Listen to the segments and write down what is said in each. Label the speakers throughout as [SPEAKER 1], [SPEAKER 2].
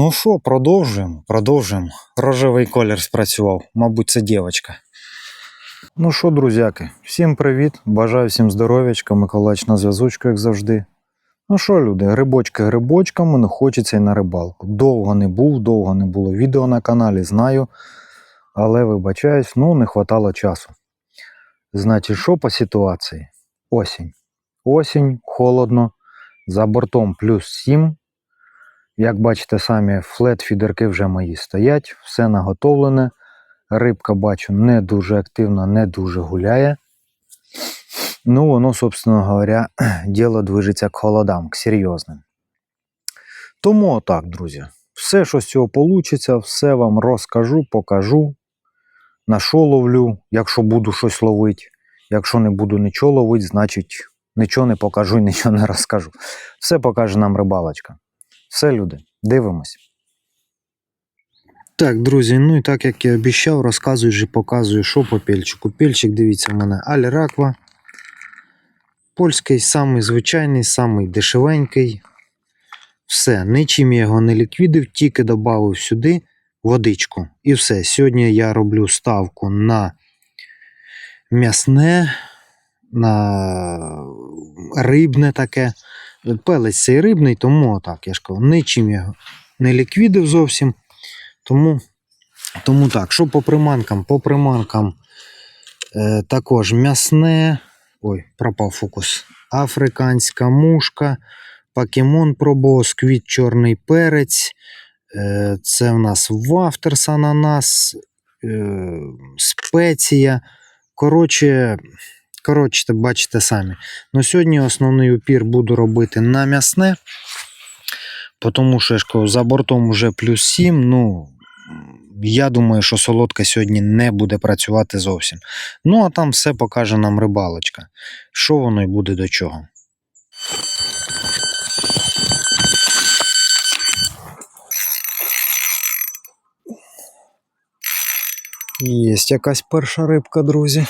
[SPEAKER 1] Ну що, продовжуємо, продовжуємо. Рожевий колір спрацював, мабуть, це дівчинка. Ну що, друзяки, всім привіт. Бажаю всім здоров'ячка, Миколаївич на зв'язочку, як завжди. Ну що, люди, грибочки грибочками, ну хочеться й на рибалку. Довго не був, довго не було відео на каналі, знаю. Але вибачаюсь, ну не хватало часу. Значить, що по ситуації? Осінь. Осінь, холодно, за бортом плюс 7. Як бачите самі, флет-фідерки вже мої стоять, все наготовлене. Рибка бачу не дуже активно, не дуже гуляє. Ну, воно, собственно говоря, діло движеться к холодам, к серйозним. Тому отак, друзі. Все, що з цього вийде, все вам розкажу, покажу. На що ловлю, якщо буду щось ловити. Якщо не буду нічого ловити, значить нічого не покажу і нічого не розкажу. Все покаже нам рибалочка. Все, люди, дивимось. Так, друзі, ну і так як я обіцяв, розказую вже показую, що по пельчику. Пельчик, дивіться, в мене Аль Раква. Польський, самий звичайний, самий дешевенький. Все, нічим я його не ліквідив, тільки додав сюди водичку. І все. Сьогодні я роблю ставку на м'ясне, на рибне таке. Пелець цей рибний, тому так, я ж кажу, нічим його не ліквідив зовсім. Тому, тому так, що по приманкам? По приманкам е, також м'ясне. Ой, пропав фокус. Африканська мушка, покемон пробував, сквіт чорний перець. Е, це в нас вафтерс ананас, е, спеція. Коротше, коротше, бачите самі. Ну, сьогодні основний упір буду робити на м'ясне. Тому що я ж кажу, за бортом вже плюс 7. Ну, я думаю, що солодка сьогодні не буде працювати зовсім. Ну, а там все покаже нам рибалочка. Що воно і буде до чого. Є якась перша рибка, друзі.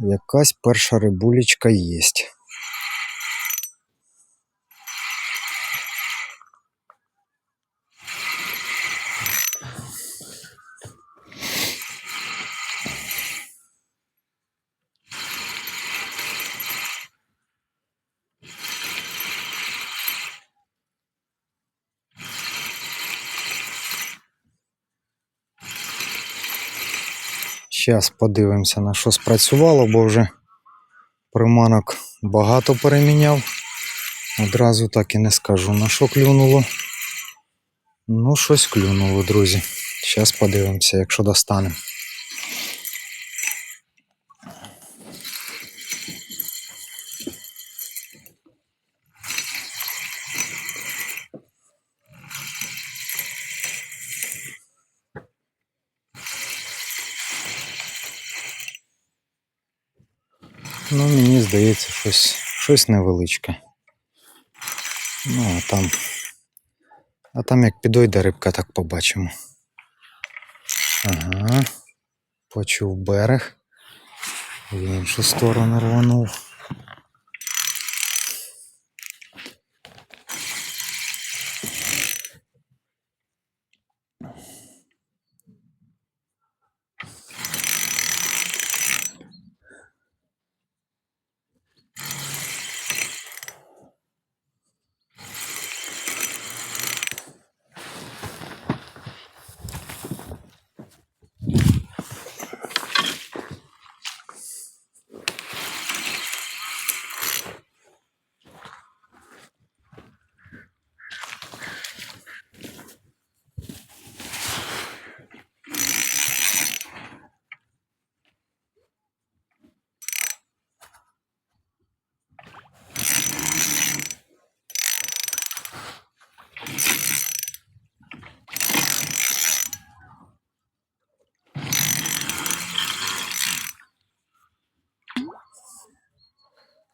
[SPEAKER 1] Якась перша рибулечка є. Зараз подивимося, на що спрацювало, бо вже приманок багато переміняв. Одразу так і не скажу, на що клюнуло. Ну, щось клюнуло, друзі. Зараз подивимося, якщо достанемо. Ну, мені здається, щось, щось невеличке. Ну, а там. А там як підойде рибка, так побачимо. Ага. Почув берег. В іншу сторону рванув.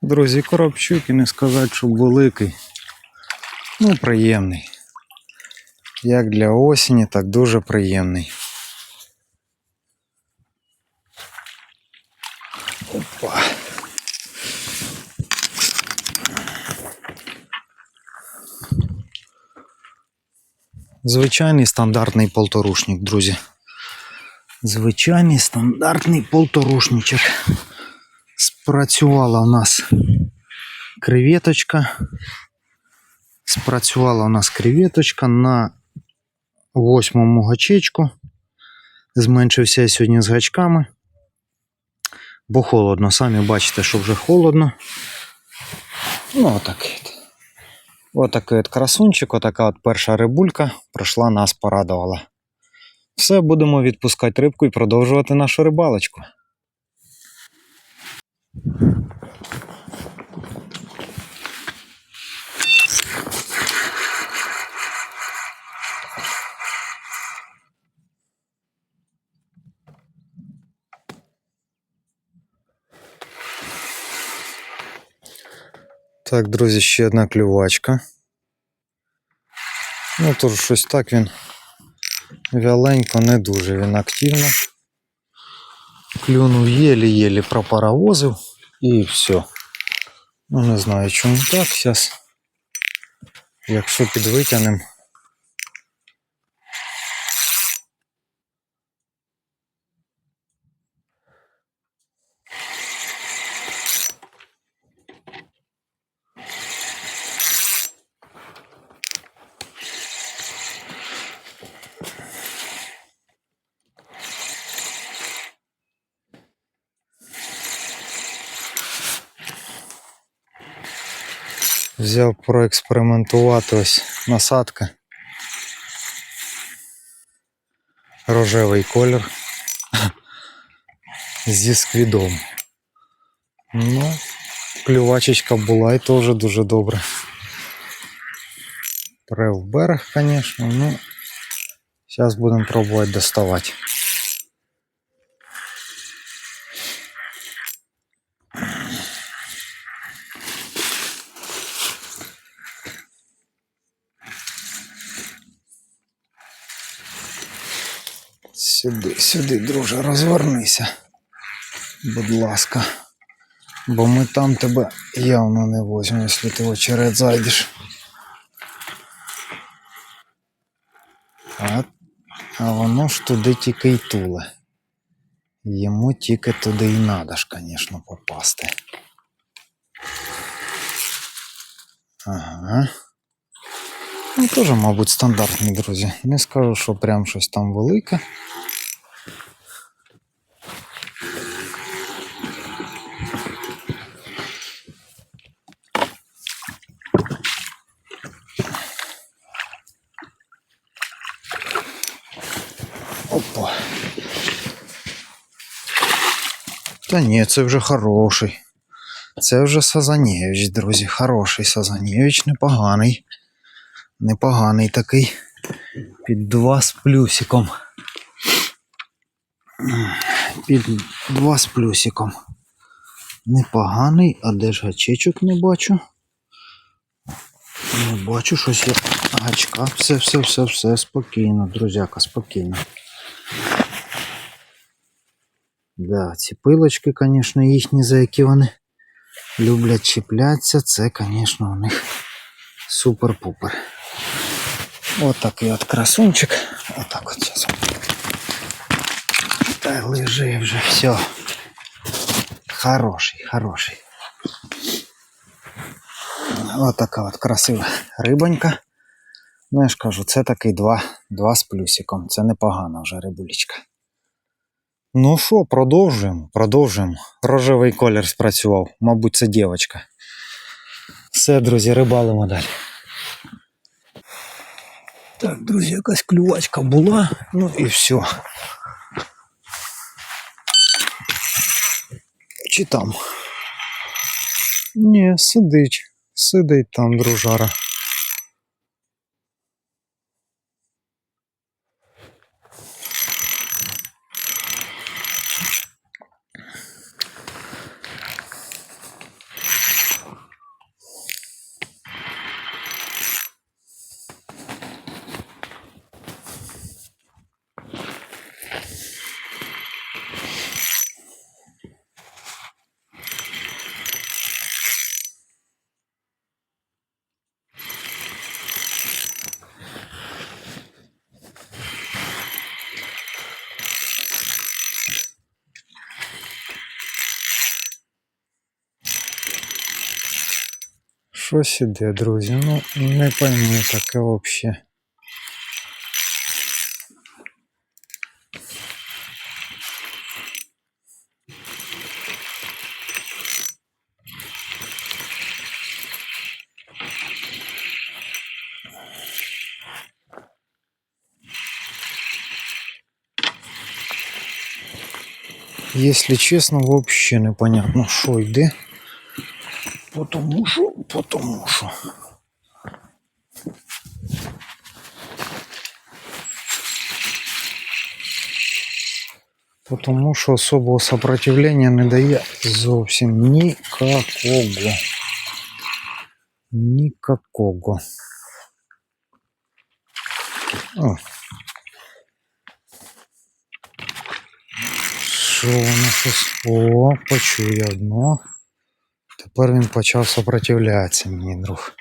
[SPEAKER 1] Друзі, коробчук і не сказати, що великий. Ну, приємний. Як для осені, так дуже приємний. Опа. Звичайний стандартний полторушник, друзі. Звичайний стандартний полторушничок. Спрацювала у нас креветочка. Спрацювала у нас креветочка на восьмому гачечку. Зменшився я сьогодні з гачками. Бо холодно, самі бачите, що вже холодно. Ну, отакий. от. Отакий от красунчик, отака от перша рибулька пройшла, нас порадувала. Все, будемо відпускати рибку і продовжувати нашу рибалочку. Так, друзі, ще одна клювачка. Ну, тут щось так він вяленько, не дуже він активно. Клюнув єлі-єлі пропаровозив і все. Ну, не знаю, чому так. Зараз, якщо підвитягнемо. Взяв проекспериментувати ось насадка. Рожевий колір зі сквідом. Ну, клювачечка була і теж дуже добре. Пре в берег, звісно, ну зараз будемо пробувати доставати. Сюди, сюди, друже, розвернися. Будь ласка. Бо ми там тебе явно не возьмемо, якщо ти в очеред зайдеш. А, а воно ж туди тільки й туле. Йому тільки туди і надо ж, звісно, попасти. Ага. Ну, теж, мабуть, стандартні, друзі. Не скажу, що прям щось там велике. Опа. Та ні, це вже хороший. Це вже Сазанєвич, друзі. Хороший Сазанєвич, непоганий. Непоганий такий. Під два з плюсиком. Під два з плюсиком. Непоганий, а де ж гачечок не бачу. Не бачу щось є. Гачка. Все, все, все, все, спокійно, друзяка, спокійно. Да, ці пилочки, звісно, їхні, за які вони люблять чіплятися, це, звісно, у них супер-пупер. От такий от красунчик. Отак от зараз. Та лежи вже, все. Хороший, хороший. От така от красива рибонька. Ну, я ж кажу, це такий два, два з плюсиком. Це непогана вже рибулечка. Ну що, продовжуємо, продовжуємо. Рожевий колір спрацював. Мабуть, це дівчинка. Все, друзі, рибалимо далі. Так, друзі, якась клювачка була, ну і все. Чи там? Ні, сидить. Сидить там, дружара. щось іде, друзі. Ну, не пойму таке взагалі. Если честно, вообще непонятно, що йде. Потому що, потому що. Потому що особого сопротивлення не дає зовсім нікакого. Нікакого. О. Що воно щось? О, почує одно. Тепер він почав сопротивлятися, мій друг.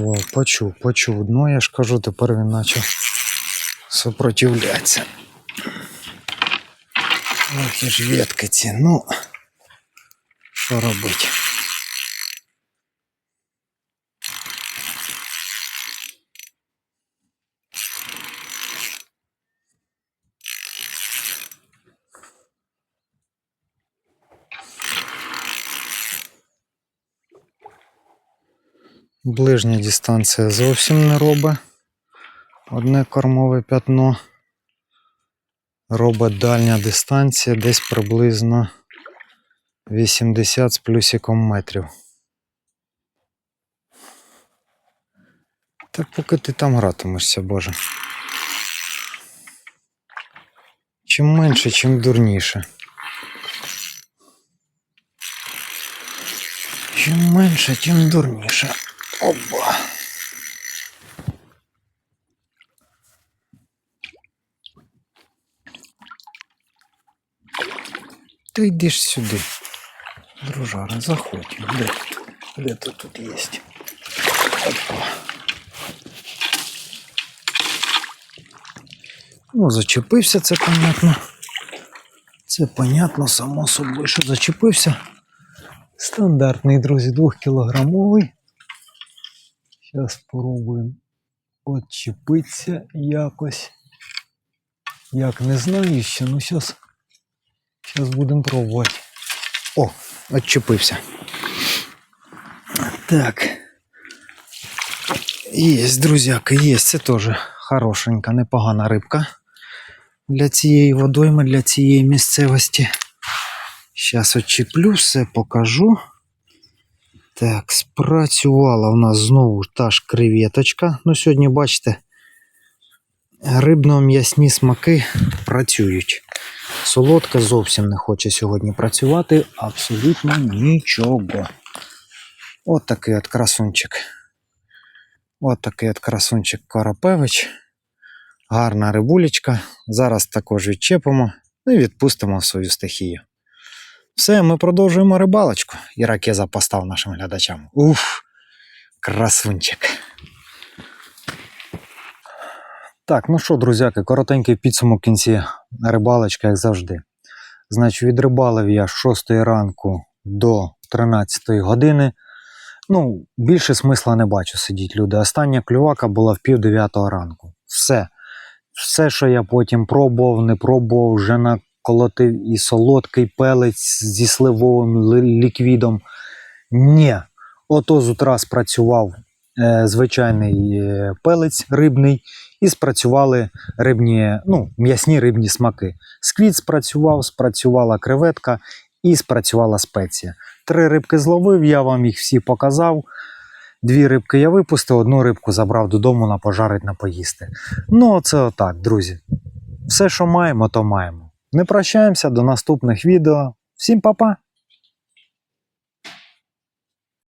[SPEAKER 1] О, почув, почув. Ну, я ж кажу, тепер він почав сопротивлятися. Ох, і ж ветки ці, ну. Що робити? Ближня дистанція зовсім не робить. Одне кормове п'ятно. Робить дальня дистанція десь приблизно 80 з плюсиком метрів. Так поки ти там гратимешся, Боже. Чим менше, чим дурніше. Чим менше, тим дурніше. Опа. Ти йдеш сюди. Дружара, заходь. Де? Де тут є? Опа. Ну, зачепився, це понятно. Це понятно, само собою, що зачепився. Стандартний, друзі, двохкілограмовий. Зараз спробуємо відчепитися якось. Як не знаю ще, ну зараз. Зараз будемо пробувати. О, відчепився. Так. Є, друзяки, є. Це теж хорошенька, непогана рибка для цієї водойми, для цієї місцевості. Зараз відчеплю, все покажу. Так, спрацювала у нас знову та ж креветочка. Ну, сьогодні, бачите, рибно-м'ясні смаки працюють. Солодка зовсім не хоче сьогодні працювати. Абсолютно нічого. От такий от красунчик. От такий от красунчик Карапевич. Гарна рибулечка. Зараз також відчепимо і відпустимо в свою стихію. Все, ми продовжуємо рибалочку. І ракеза постав нашим глядачам. Уф, красунчик. Так, ну що, друзяки, коротенький підсумок в кінці рибалочки, як завжди. Значить, відрибалив я з 6 ранку до 13 години. Ну, більше смисла не бачу сидіти, люди. Остання клювака була в пів дев'ятого ранку. Все. Все, що я потім пробував, не пробував, вже наколотив і солодкий пелець зі сливовим ліквідом. Ні. Ото з утра спрацював е, звичайний е, пелець рибний, і спрацювали рибні, ну, м'ясні рибні смаки. Сквіт спрацював, спрацювала креветка і спрацювала спеція. Три рибки зловив, я вам їх всі показав. Дві рибки я випустив, одну рибку забрав додому на пожарить на поїсти. Ну, це отак, друзі. Все, що маємо, то маємо. Не прощаємося до наступних відео. Всім па-па!